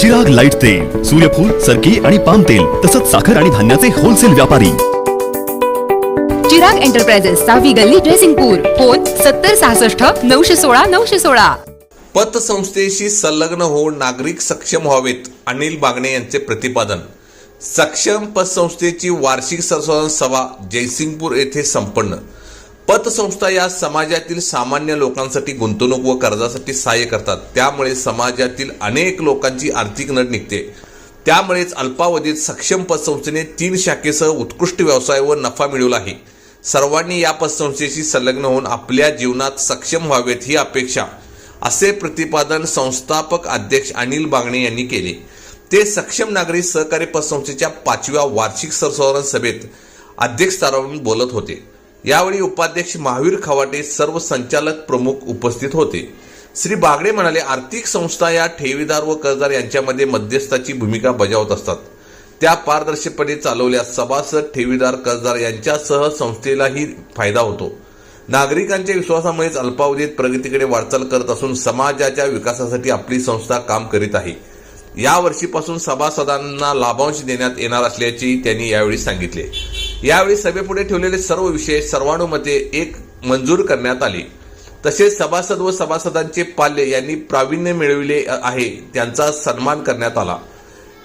Chirag light तेल सूर्यफूल सरकी आणि पाम तेल तसंच साखर आणि धान्याचे होलसेल व्यापारी. चिराग एंटरप्राइजेस सहावी गल्ली ड्रेसिंगपूर फोन सत्तर सहासष्ट नऊशे सोळा नऊशे सोळा. पतसंस्थेशी संलग्न होऊन नागरिक सक्षम व्हावेत अनिल बागणे यांचे प्रतिपादन. सक्षम पतसंस्थेची वार्षिक सर्वसाधारण सभा जयसिंगपूर येथे संपन्न. पतसंस्था या समाजातील सामान्य लोकांसाठी गुंतवणूक व कर्जासाठी सहाय्य करतात. त्यामुळे समाजातील अनेक लोकांची आर्थिक नड निघते. त्यामुळेच अल्पावधीत सक्षम पतसंस्थेने तीन शाखेसह उत्कृष्ट व्यवसाय व नफा मिळवला आहे. सर्वांनी या पतसंस्थेशी संलग्न होऊन आपल्या जीवनात सक्षम व्हावेत ही अपेक्षा असे प्रतिपादन संस्थापक अध्यक्ष अनिल बागणे यांनी केले. ते सक्षम नागरिक सहकारी पतसंस्थेच्या पाचव्या वार्षिक सरसंवरण सभेत अध्यक्षस्थानावरून बोलत होते. यावेळी उपाध्यक्ष महावीर खवाटे सर्व संचालक प्रमुख उपस्थित होते. श्री बागडे म्हणाले आर्थिक संस्था या ठेवीदार व कर्जदार यांच्यामध्ये मध्यस्थाची भूमिका बजावत असतात. त्या पारदर्शकपणे चालवल्यास सभासद ठेवीदार कर्जदार यांच्यासह संस्थेलाही फायदा होतो. नागरिकांच्या विश्वासामुळेच अल्पावधीत प्रगतीकडे वाटचाल करत असून समाजाच्या विकासासाठी आपली संस्था काम करीत आहे. या वर्षीपासून सभासदांना लाभांश देण्यात येणार असल्याचे त्यांनी यावेळी सांगितले. यावेळी सभेपुढे ठेवलेले सर्व विषय सर्वानुमते एक मंजूर करण्यात आले. तसेच सभासद व सभासदांचे पाल्य यांनी प्रावीण्य मिळविले आहे त्यांचा सन्मान करण्यात आला.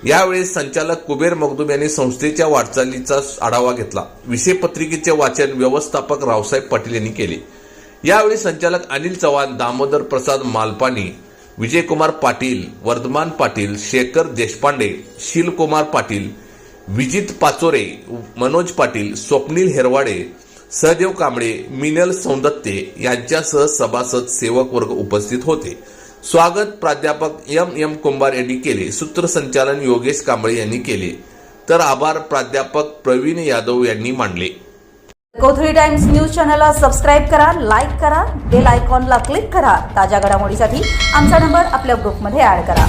यावेळी संचालक कुबेर मगदूम यांनी संस्थेच्या वाटचालीचा आढावा घेतला. विषय पत्रिकेचे वाचन व्यवस्थापक रावसाहेब पाटील यांनी केले. यावेळी संचालक अनिल चव्हाण दामोदर प्रसाद मालपानी विजयकुमार पाटील वर्धमान पाटील शेखर देशपांडे शीलकुमार पाटील विजित पाचोरे मनोज पाटील स्वप्नील हेरवाडे सहदेव कांबळे मिनल सौंदत्ते यांच्यासह सभासद सेवक वर्ग उपस्थित होते. स्वागत प्राध्यापक एम एम कुंभार यांनी केले. सूत्रसंचालन योगेश कांबळे यांनी केले. तर आभार प्राध्यापक प्रवीण यादव यांनी मांडले. कोथळी टाइम्स न्यूज चॅनलला सबस्क्राईब करा लाईक करा बेल आयकॉनला क्लिक करा. ताज्या घडामोडीसाठी आमचा नंबर आपल्या ग्रुपमध्ये ऍड करा.